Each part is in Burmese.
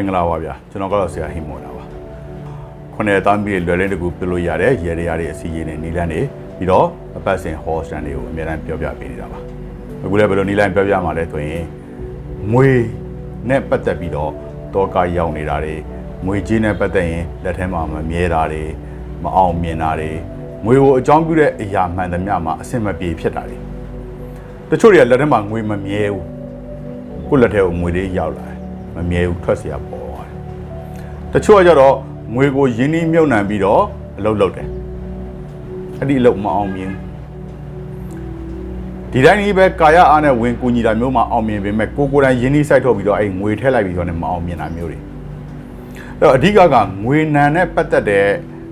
င်္ဂလာပါဗျာကျွန်တော်ကတော့ဆရာဟိမော်တာပါခုနှစ်သားမီးလွယ်လင်းတကူပြလို့ရတဲ့ရေရရတွေအစီအရင်နဲ့နီလန်းနေပြီးတော့အပတ်စဉ်ဟောစတန်တွေကိုအများအားပြောပြပေးနေတာပါအခုလည်းဘယ်လိုနီလန်းပြောပြမှာလဲဆိုရင်မွေနဲ့ပတ်သက်ပြီးတော့တောကရောက်နေတာတွေမွေကြီးနဲ့ပတ်သက်ရင်လက်ထဲမှာမမြဲတာတွေမအောင်မြင်တာတွေမွေကိုအကြောင်းပြုတဲ့အရာမှန်သမျှမှာအဆင်မပြေဖြစ်တာတွေတချို့တွေကလက်ထဲမှာငွေမမြဲဘူးကိုယ့်လက်ထဲကိုငွေလေးရောက်လာတယ် မမြဲဘူးထွက်เสียပေါ်သွားတယ်တချို့ကကြတော့ငွေကိုရင်းနှီးမြုပ်နှံပြီးတော့အလုပ်လုပ်တယ်အဲ့ဒီအလုပ်မအောင်မြင်ဒီတိုင်းကြီးပဲကာယအားနဲ့ဝင်ကူညီတာမျိုးမှအောင်မြင်ပေမဲ့ကိုကိုယ်တိုင်ရင်းနှီးစိုက်ထုတ်ပြီးတော့အဲ့ငွေထည့်လိုက်ပြီးတော့လည်းမအောင်မြင်တာမျိုးတွေအဲ့တော့အဓိကကငွေနံနဲ့ပတ်သက်တဲ့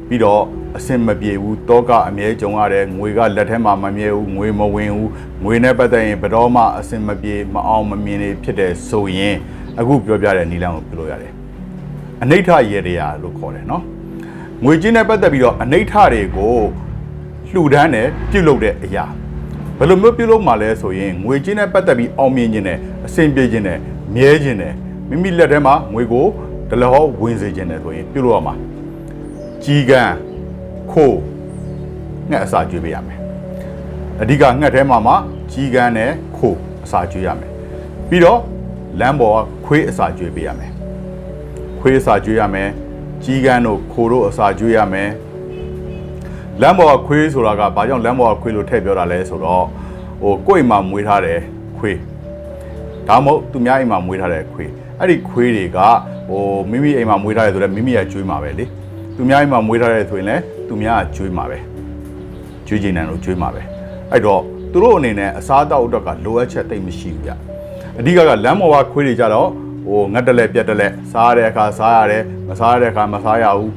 ပြီးတော့အစင်မပြေဘူးတောကအမြဲကြုံရတယ်ငွေကလက်ထဲမှာမမြဲဘူးငွေမဝင်ဘူးငွေနဲ့ပတ်သက်ရင်ဘယ်တော့မှအစင်မပြေမအောင်မမြင်နေဖြစ်တဲ့ဆိုရင်အခုပြောပြတဲ့နီလန်းကိုပြောလို့ရတယ်အနိဋ္ဌရေတရာလို့ခေါ်တယ်နော်ငွေချင်းနဲ့ပတ်သက်ပြီးတော့အနိဋ္ဌတွေကိုလှူဒန်းတယ်ပြုလုပ်တဲ့အရာဘယ်လိုမျိုးပြုလုပ်မှလဲဆိုရင်ငွေချင်းနဲ့ပတ်သက်ပြီးအောင်မြင်ခြင်းနဲ့အဆင်ပြေခြင်းနဲ့မြဲခြင်းနဲ့မိမိလက်ထဲမှာငွေကိုဒလဟောဝင်စေခြင်းနဲ့ဆိုရင်ပြုလုပ်ရမှာ ကြီးကန်းခိုးငှက်အစာကျွေးပေးရမယ်အဓိကငှက်ထဲမှာမှာကြီးကန်းနဲ့ခိုးအစာကျွေးရမယ်ပြီးတော့လမ်းပေါ်ကခွေးအစာကျွေးပေးရမယ်ခွေးအစာကျွေးရမယ်ကြီးကန်းတို့ခိုးတို့အစာကျွေးရမယ်လမ်းပေါ်ကခွေးဆိုတာကဘာကြောင့်လမ်းပေါ်ကခွေးလို့ထည့်ပြောတာလဲဆိုတော့ဟိုကိုယ့်အိမ်မှာမွေးထားတယ်ခွေးဒါမှမဟုတ်သူများအိမ်မှာမွေးထားတဲ့ခွေးအဲ့ဒီခွေးတွေကဟိုမိမိအိမ်မှာမွေးထားတယ်ဆိုတော့မိမိကကျွေးမှာပဲလေ သူများအိမ်မှာမွေးထားတယ်ဆိုရင်လည်းသူများကကျွေးမှာပဲကျွေးကျင်တယ်လို့ကျွေးမှာပဲအဲ့တော့သူတို့အနေနဲ့အစားအသောက်အတွက်ကလိုအပ်ချက်တိတ်မရှိဘူးကြအဓိကကလမ်းပေါ်ကခွေးတွေကြတော့ဟိုငတ်တလဲပြတ်တလဲစားရတဲ့အခါစားရတယ်မစားရတဲ့အခါမစားရဘူး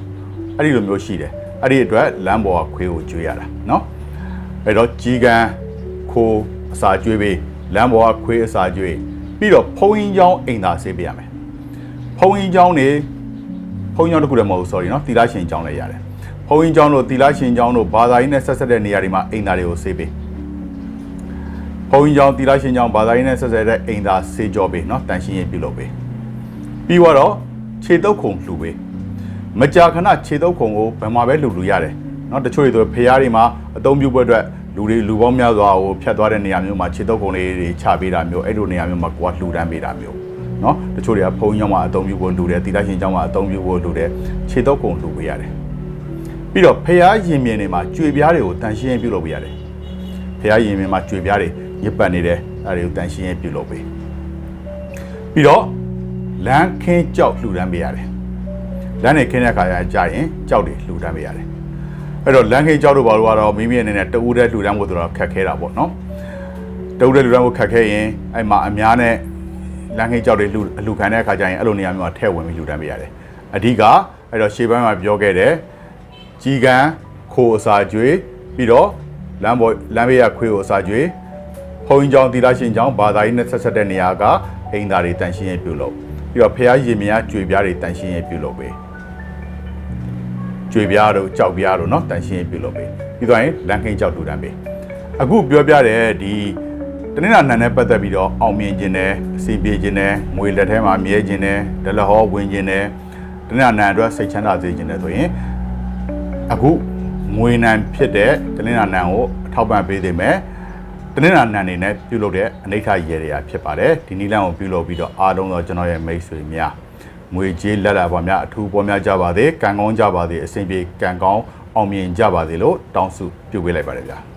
အဲ့ဒီလိုမျိုးရှိတယ်အဲ့ဒီအတွက်လမ်းပေါ်ကခွေးကိုကျွေးရတာเนาะအဲ့တော့ကြီးကန်းခိုးအစာကျွေးပေးလမ်းပေါ်ကခွေးအစာကျွေးပြီးတော့ဖုံးရင်ချောင်းအိမ်သာဆေးပေးရမယ်ဖုံးရင်ချောင်းနေ ဘုန်းကြီးကျောင်းတစ်ခုလည်းမဟုတ်ဘူး sorry နော်သီလရှင်ကျောင်းလည်းရတယ်ဘုန်းကြီးကျောင်းတို့သီလရှင်ကျောင်းတို့ဘာသာရေးနဲ့ဆက်ဆက်တဲ့နေရာတွေမှာအိမ်သာတွေကိုဆေးပေးဘုန်းကြီးကျောင်းသီလရှင်ကျောင်းဘာသာရေးနဲ့ဆက်ဆက်တဲ့အိမ်သာဆေးကြောပေးနော်တန်ရှင်းရေးပြုလုပ်ပေးပြီးတော့ခြေတုပ်ခုံလှူပေးမကြာခဏခြေတုပ်ခုံကိုဘယ်မှာပဲလှူလို့ရတယ်နော်တချို့တွေဆိုဖျားတွေမှာအသုံးပြုပွဲအတွက်လူတွေလူပေါင်းများစွာကိုဖျက်သွားတဲ့နေရာမျိုးမှာခြေတုပ်ခုံလေးတွေချပေးတာမျိုးအဲ့လိုနေရာမျိုးမှာကိုကလှူဒန်းပေးတာမျိုး เนาะတချို့တွေကဖုံးကျောင်းမှာအသုံးပြုဖို့လှူတယ်သီလရှင်ကျောင်းမှာအသုံးပြုဖို့လှူတယ်ခြေတုပ်ခုံလှူပေးရတယ်ပြီးတော့ဖျားရင်မြင်တွေမှာကြွေပြားတွေကိုတန်ရှင်းပြုလုပ်ပေးရတယ်ဖျားရင်မြင်မှာကြွေပြားတွေညစ်ပတ်နေတယ်အဲ့ဒါတွေကိုတန်ရှင်းပြုလုပ်ပေးပြီးတော့လမ်းခင်းကြောက်လှူဒန်းပေးရတယ်လမ်းနေခင်းတဲ့အခါကျကြာရင်ကြောက်တွေလှူဒန်းပေးရတယ်အဲ့တော့လမ်းခင်းကြောက်တို့ဘာလို့ကတော့မိမိအနေနဲ့တူးတဲ့လှူဒန်းဖို့ဆိုတော့ခက်ခဲတာပေါ့နော်တူးတဲ့လှူဒန်းဖို့ခက်ခဲရင်အဲ့မှာအများနဲ့ လမ်းခင်းကြောက်တွေလှူလှူခံတဲ့အခါကျရင်အဲ့လိုနေရာမျိုးမှာထည့်ဝင်ပြီးလှူဒန်းပေးရတယ်အဓိကအဲ့တော့ရှေ့ပိုင်းမှာပြောခဲ့တဲ့ကြီးကန်းခိုးအစာကျွေးပြီးတော့လမ်းပေါ်လမ်းဘေးရခွေးကိုအစာကျွေးဖုံကြီးကျောင်းတီလာရှင်ကျောင်းဘာသာရေးနဲ့ဆက်ဆက်တဲ့နေရာကအိမ်သားတွေတန်ရှင်းရေးပြုလုပ်ပြီးတော့ဖះရင်မြားကြွေပြားတွေတန်ရှင်းရေးပြုလုပ်ပေးကြွေပြားတို့ကြောက်ပြားတို့เนาะတန်ရှင်းရေးပြုလုပ်ပေးပြီးတော့ရင်လမ်းခင်းကြောက်တူတန်းပေးအခုပြောပြတဲ့ဒီ တနင်္လာနံနဲ့ပတ်သက်ပြီးတော့အောင်မြင်ခြင်းနဲ့အစီပြေခြင်းနဲ့ငွေလက်ထဲမှာမြဲခြင်းနဲ့ဒလဟောဝင်ခြင်းနဲ့တနင်္လာနံအတွက်စိတ်ချမ်းသာစေခြင်းနဲ့ဆိုရင်အခုငွေနံဖြစ်တဲ့တနင်္လာနံကိုအထောက်ပံ့ပေးသိမယ်တနင်္လာနံနေနဲ့ပြုလုပ်တဲ့အနိဋ္ဌရေရရာဖြစ်ပါတယ်ဒီနီလန်ကိုပြုလုပ်ပြီးတော့အားလုံးသောကျွန်တော်ရဲ့မိတ်ဆွေများငွေကြေးလက်လာပါများအထူးပေါ်များကြပါစေကံကောင်းကြပါစေအစဉ်ပြေကံကောင်းအောင်မြင်ကြပါစေလို့တောင်းဆုပြုပေးလိုက်ပါတယ်ဗျာ